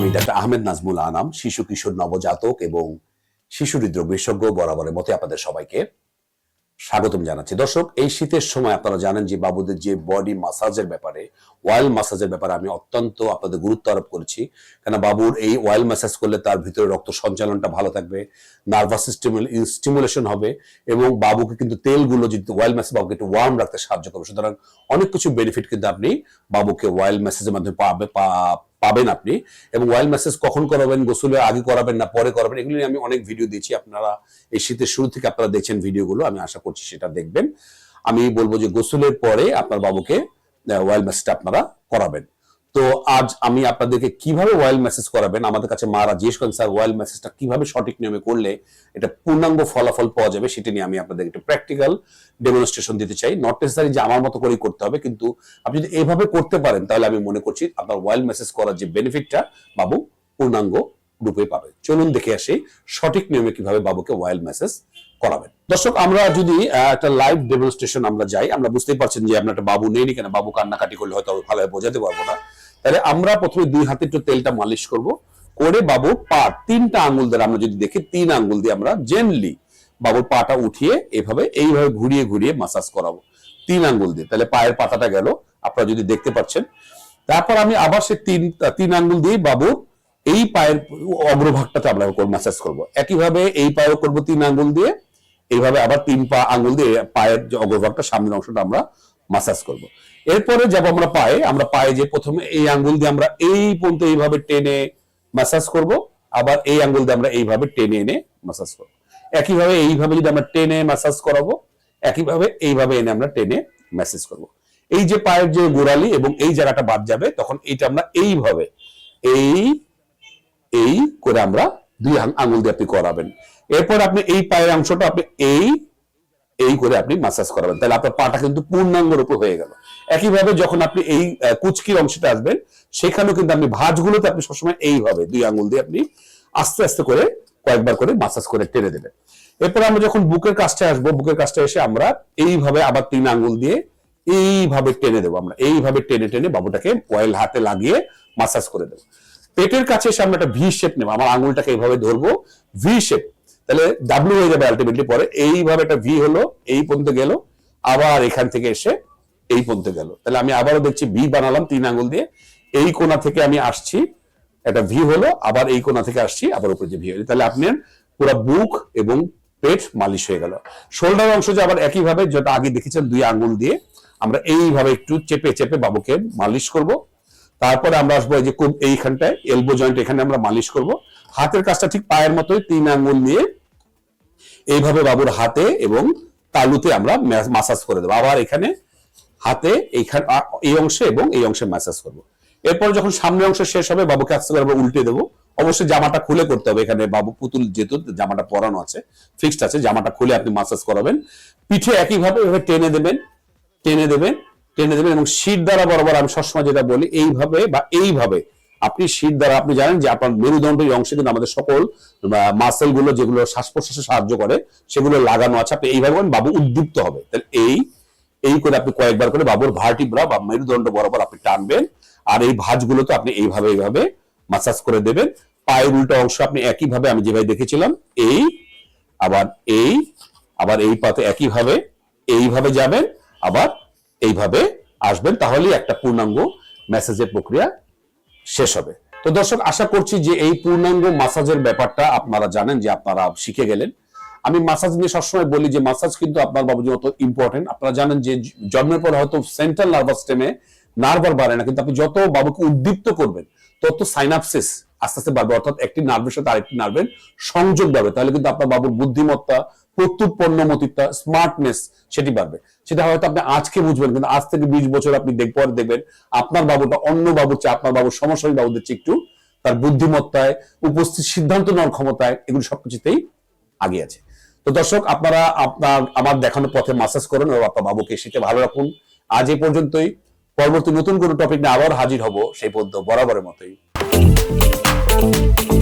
আমি ডাক্তার আহমেদ নাজমুল আনাম, শিশু কিশোর নবজাতক এবং শিশু হৃদরোগ বিশেষজ্ঞ বরাবরের মতে আপনাদের সবাইকে স্বাগতম জানাচ্ছি। দর্শক, এই শীতের সময় আপনারা জানেন যে বাবুদের যে বডি মাসাজের ব্যাপারে ওয়াইল মাসাজের ব্যাপারে আমি অত্যন্ত আপনাদের গুরুত্ব আরোপ করেছি। কেন বাবুর এই ওয়াইল ম্যাসাজ করলে তার ভিতরে রক্ত সঞ্চালনটা ভালো থাকবে নার্ভাস সিস্টেম স্টিমুলেশন হবে এবং বাবুকে কিন্তু তেলগুলো যদি ওয়াইল ম্যাসাজ বাবুকে একটু ওয়ার্ম রাখতে সাহায্য করবে। সুতরাং অনেক কিছু বেনিফিট কিন্তু আপনি বাবুকে ওয়াইল ম্যাসেজের মাধ্যমে পাবে পাবেন আপনি এবং ওয়াইল ম্যাসেজ কখন করাবেন, গোসলে আগে করাবেন না, পরে করাবেন, এগুলি আমি অনেক ভিডিও দিয়েছি। আপনারা এই শীতের শুরু থেকে আপনারা দেখছেন ভিডিওগুলো আমি আশা করছি সেটা দেখবেন। আমি বলব যে গোসলের পরে আপনার বাবুকে ওয়াইল ম্যাসেজটা আপনারা করাবেন। তো আজ আমি আপনাদেরকে কীভাবে ওয়াইল মেসেজ করাবেন, আমাদের কাছে মারা জিজ্ঞেস করেন, স্যার ওয়াইল মেসেজটা কীভাবে সঠিক নিয়মে করলে এটা পূর্ণাঙ্গ ফলাফল পাওয়া যাবে? সেটা নিয়ে আমি আপনাদের একটু প্র্যাকটিক্যাল ডেমনস্ট্রেশন দিতে চাই। নট নেসেসারি যে আমার মতো করেই করতে হবে, কিন্তু আপনি যদি এইভাবে করতে পারেন, তাহলে আমি মনে করছি আপনার ওয়াইল মেসেজ করার যে বেনিফিটটা বাবু পূর্ণাঙ্গ রূপে পাবে। চলুন দেখে আসি সঠিক নিয়মে কীভাবে বাবুকে ওয়াইল মেসেজ করাবেন। দর্শক, আমরা যদি একটা লাইভ ডেমনস্ট্রেশন আমরা যাই, আমরা বুঝতেই পারছেন যে আমরা একটা বাবু নেই কেন? বাবু কান্নাকাটি করলে হয়তো ভালোভাবে বোঝাতে পারব না। তাহলে আমরা প্রথমে দুই হাতে একটু তেলটা মালিশ করব। করে বাবুর পা তিনটা আঙ্গুল দ্বারা আমরা যদি দেখি, তিন আঙ্গুল দিয়ে আমরা জেনলি বাবুর পাটা উঠিয়ে এভাবে, এইভাবে ঘুরিয়ে ঘুরিয়ে মাসাজ করাবো। তিন আঙ্গুল দিয়ে। তাহলে পায়ের পাতাটা গেল, আপনারা যদি দেখতে পাচ্ছেন। তারপর আমি আবার সে তিন তিন আঙ্গুল দিয়ে বাবুর এই পায়ের অগ্রভাগটাতে আমরা মাসাজ করব। একইভাবে এই পায়েও করব তিন আঙ্গুল দিয়ে। এইভাবে আবার তিন পা আঙ্গুল দিয়ে পায়ের যে অগ্রভাগটা সামনের অংশটা আমরা মাসাজ করব। এরপরে যাব আমরা পায়ে আমরা পায়ে যে প্রথমে এই আঙ্গুল দিয়ে আমরা এই পর্যন্ত এইভাবে টেনে মাসাজ করব, আবার এই আঙ্গুল দিয়ে আমরা এইভাবে টেনে এনে মাসাজ করব। একইভাবে এইভাবে যদি আমরা টেনে মাসাজ করাবো, একইভাবে এইভাবে এনে আমরা টেনে মেসেজ করব। এই যে পায়ের যে গোড়ালি এবং এই জায়গাটা বাদ যাবে, তখন এইটা আমরা এইভাবে, এই এই করে আমরা দুই আং- আঙুল দিয়ে আপনি করাবেন। এরপর আপনি এই পায়ের অংশটা আপনি এই এই করে আপনি মাসাজ করাবেন। তাহলে আপনার পাটা কিন্তু পূর্ণাঙ্গ রূপে হয়ে গেল। একইভাবে যখন আপনি এই কুচকির অংশটা আসবেন, সেখানেও কিন্তু আপনি ভাঁজগুলোতে আপনি সবসময় এইভাবে দুই আঙুল দিয়ে আপনি আস্তে আস্তে করে কয়েকবার করে মাসাজ করে টেনে দেবেন। এরপর আমরা যখন বুকের কাজটা আসব, বুকের কাজটা এসে আমরা এইভাবে আবার তিন আঙ্গুল দিয়ে এইভাবে টেনে দেবো আমরা। এইভাবে টেনে টেনে বাবুটাকে অয়েল হাতে লাগিয়ে মাসাজ করে দেবো। পেটের কাছে এসে আমরা একটা ভি শেপ নেব। আমার আঙুলটাকে এইভাবে ধরবো। ভি শেপ তাহলে ডাব্লিউ হয়ে যাবে আলটিমেটলি পরে। এইভাবে একটা ভি হলো, এই পর্যন্ত গেল, আবার এখান থেকে এসে এই পর্যন্ত গেল। তাহলে আমি আবারও দেখছি ভি বানালাম তিন আঙ্গুল দিয়ে। এই কোণা থেকে আমি আসছি, একটা ভি হলো, আবার এই কোণা থেকে আসছি, আবার উপরে যে ভি হলো। তাহলে আপনার পুরো বুক এবং পেট মালিশ হয়ে গেল। শোল্ডার অংশ যে আবার একইভাবে, যেটা আগে দেখেছেন, দুই আঙ্গুল দিয়ে, আমরা এইভাবে একটু চেপে চেপে বাবুকে মালিশ করব। তারপরে আমরা আসব এই যে খুব এইখানটায় এলবো জয়েন্ট এখানে আমরা মালিশ করব। হাতের কাজটা ঠিক পায়ের মতোই, তিন আঙ্গুল নিয়ে এইভাবে বাবুর হাতে এবং তালুতে আমরা মাসাজ করে দেবো। আবার এখানে হাতে এইখানে এই অংশে এবং এই অংশে ম্যাসাজ করব। এরপর যখন সামনের অংশ শেষ হবে, বাবুকে আস্তে করে উল্টে দেবো। অবশ্যই জামাটা খুলে করতে হবে। এখানে বাবু পুতুল যেহেতু জামাটা পরানো আছে ফিক্সড আছে, জামাটা খুলে আপনি মাসাজ করাবেন। পিঠে একইভাবে এভাবে টেনে দেবেন টেনে দেবেন টেনে দেবেন এবং শীত দ্বারা বরাবর আমি সবসময় যেটা বলি, এইভাবে বা এইভাবে আপনি শীত দ্বারা আপনি জানেন যে আপনার মেরুদণ্ডের অংশে কিন্তু আমাদের সকল মাসেলগুলো যেগুলো শ্বাস প্রশ্বাসে সাহায্য করে সেগুলো লাগানো আছে। আপনি এইভাবে করেন, বাবু উদ্দীপ্ত হবে। তাহলে এই এই করে আপনি কয়েকবার করে বাবুর ভার্টিব্রা বা মেরুদণ্ড বরাবর আপনি টানবেন। আর এই ভাঁজগুলোতে আপনি এইভাবে এইভাবে মাসাজ করে দেবেন। পায়ের উল্টো অংশ আপনি একইভাবে আমি যেভাবে দেখেছিলাম এই আবার এই আবার এই পাতে একইভাবে এইভাবে যাবেন আবার এইভাবে আসবেন। তাহলেই একটা পূর্ণাঙ্গ মেসেজের প্রক্রিয়া শেষ হবে। তো দর্শক, আশা করছি যে এই পূর্ণাঙ্গ মাসাজের ব্যাপারটা আপনারা জানেন যে আপনারা শিখে গেলেন। আমি মাসাজ নিয়ে সবসময় বলি যে মাসাজ কিন্তু আপনার বাবুর জন্য ইম্পর্টেন্ট আপনারা জানেন যে জন্মের পর হয়তো সেন্ট্রাল নার্ভাস সিস্টেমে নার্ভার বাড়ে না, কিন্তু আপনি যত বাবুকে উদ্দীপ্ত করবেন, তত সাইনাপসিস আস্তে আস্তে বাড়বে, অর্থাৎ একটি নার্ভের সাথে আরেকটি নার্ভের সংযোগ বাড়বে। তাহলে কিন্তু আপনার বাবুর বুদ্ধিমত্তা প্রত্যুৎপন্নমতিত্বা স্মার্টনেস সেটি বাড়বে। সেটা হয়তো আপনি আজকে বুঝবেন, কিন্তু আজ থেকে বিশ বছর আপনি দেখ, পরে দেখবেন আপনার বাবুটা অন্য বাবুর চেয়ে, আপনার বাবুর সমস্যায় বাবুদের চেয়ে একটু তার বুদ্ধিমত্তায়, উপস্থিত সিদ্ধান্ত নেওয়ার ক্ষমতায় এগুলো সবকিছুতেই আগে আছে। তো দর্শক, আপনারা আপনার, আমার দেখানো পথে মাসাজ করুন এবং আপনার বাবুকে সেটা ভালো রাখুন। আজ এই পর্যন্তই। পরবর্তী নতুন কোনো টপিক নিয়ে আবার হাজির হব সেই পর্যন্ত বরাবরের মতোই। Thank you.